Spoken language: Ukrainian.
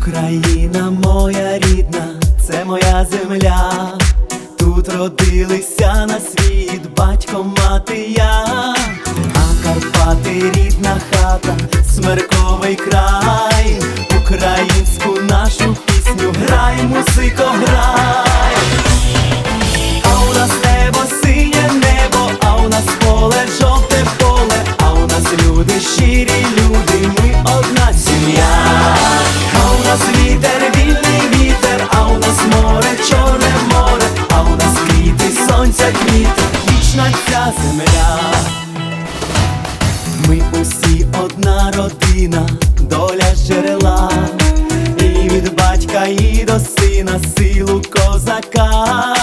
Україна моя рідна, це моя земля. Тут родилися на світ батько, мати я, а Карпати рідна хата, смерковий край, вічна ця земля. Ми усі одна родина, доля джерела, і від батька і до сина силу козака.